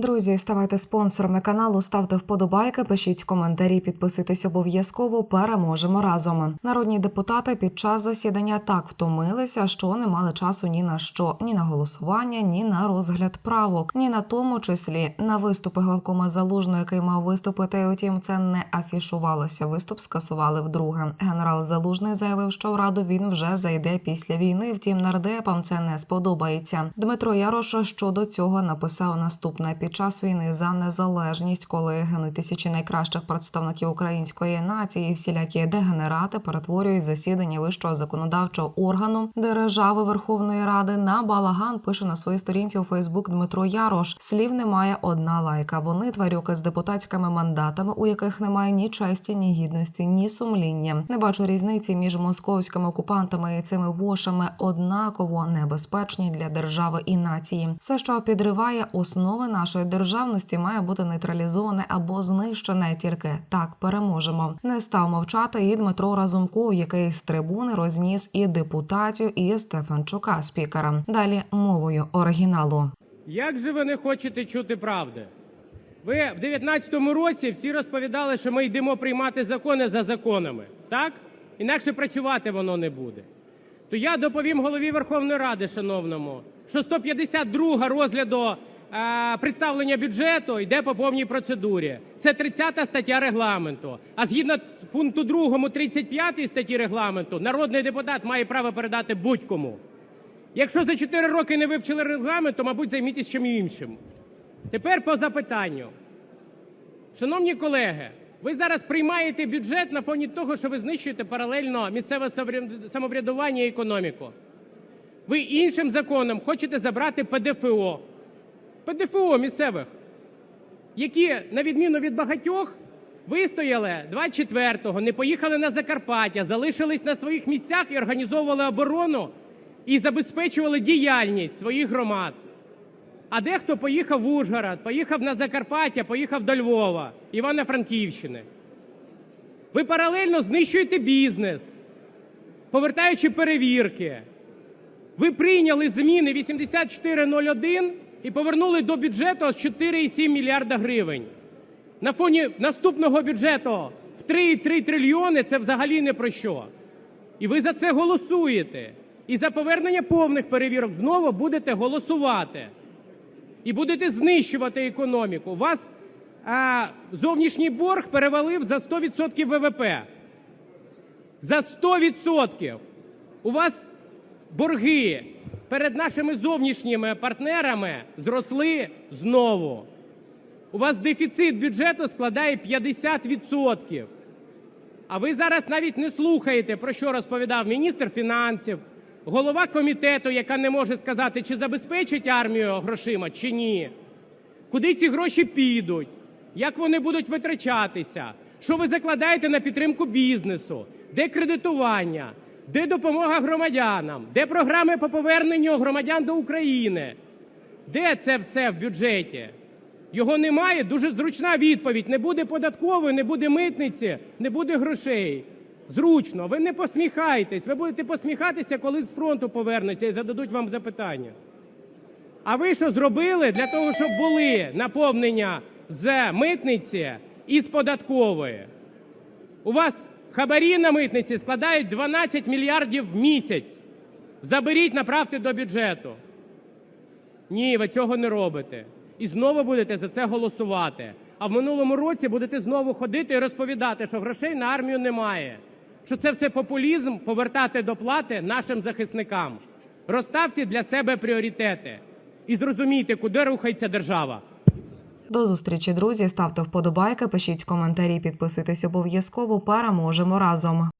Друзі, ставайте спонсорами каналу, ставте вподобайки, пишіть коментарі, підписуйтесь обов'язково. Переможемо разом. Народні депутати під час засідання так втомилися, що не мали часу ні на що, ні на голосування, ні на розгляд правок, ні на тому числі на виступи главкома залужного, який мав виступити. Утім, це не афішувалося. Виступ скасували вдруге. Генерал Залужний заявив, що в раду він вже зайде після війни. Втім, нардепам це не сподобається. Дмитро Ярош щодо цього написав наступне під час війни за незалежність, коли гинуть тисячі найкращих представників української нації, всілякі дегенерати перетворюють засідання вищого законодавчого органу держави Верховної Ради на балаган. Пише на своїй сторінці у Фейсбук Дмитро Ярош. Слів немає одна лайка. Вони тварюки з депутатськими мандатами, у яких немає ні честі, ні гідності, ні сумління. Не бачу різниці між московськими окупантами і цими вошами однаково небезпечні для держави і нації. Все, що підриває основи нашої державності, має бути нейтралізоване або знищене. Тільки так переможемо. Не став мовчати і Дмитро Разумков, який з трибуни розніс і депутатів, і Стефанчука спікера. Далі мовою оригіналу. Як же ви не хочете чути правди? Ви в 19-му році всі розповідали, що ми йдемо приймати закони за законами, так? Інакше працювати воно не буде. То я доповім голові Верховної Ради, шановному, що 152 розгляду представлення бюджету йде по повній процедурі. Це 30 стаття регламенту. А згідно пункту 2 35 статті регламенту, народний депутат має право передати будь-кому. Якщо за 4 роки не вивчили регламент, то, мабуть, займітесь чим іншим. Тепер по запитанню. Шановні колеги, ви зараз приймаєте бюджет на фоні того, що ви знищуєте паралельно місцеве самоврядування і економіку. Ви іншим законом хочете забрати ПДФО. ПДФО місцевих, які, на відміну від багатьох, вистояли 24-го, не поїхали на Закарпаття, залишились на своїх місцях і організовували оборону і забезпечували діяльність своїх громад. А дехто поїхав в Ужгород, поїхав на Закарпаття, поїхав до Львова, Івано-Франківщини. Ви паралельно знищуєте бізнес, повертаючи перевірки. Ви прийняли зміни 8401 і повернули до бюджету 4,7 мільярда гривень. На фоні наступного бюджету в 3,3 трильйони це взагалі не про що. І ви за це голосуєте. І за повернення повних перевірок знову будете голосувати. І будете знищувати економіку. У вас а, зовнішній борг перевалив за 100% ВВП. За 100%. У вас борги перед нашими зовнішніми партнерами зросли знову. У вас дефіцит бюджету складає 50%. А ви зараз навіть не слухаєте, про що розповідав міністр фінансів, голова комітету, яка не може сказати, чи забезпечить армію грошима, чи ні. Куди ці гроші підуть, як вони будуть витрачатися, що ви закладаєте на підтримку бізнесу, де кредитування, де допомога громадянам, де програми по поверненню громадян до України. Де це все в бюджеті? Його немає. Дуже зручна відповідь. Не буде податкової, не буде митниці, не буде грошей. Зручно. Ви не посміхайтесь. Ви будете посміхатися, коли з фронту повернуться і зададуть вам запитання. А ви що зробили для того, щоб були наповнення з митниці і з податкової? У вас хабарі на митниці складають 12 мільярдів в місяць. Заберіть, направте до бюджету. Ні, ви цього не робите. І знову будете за це голосувати. А в минулому році будете знову ходити і розповідати, що грошей на армію немає. Що це все популізм повертати доплати нашим захисникам. Розставте для себе пріоритети і зрозумійте, куди рухається держава. До зустрічі, друзі. Ставте вподобайки, пишіть коментарі, підписуйтесь обов'язково. Переможемо разом.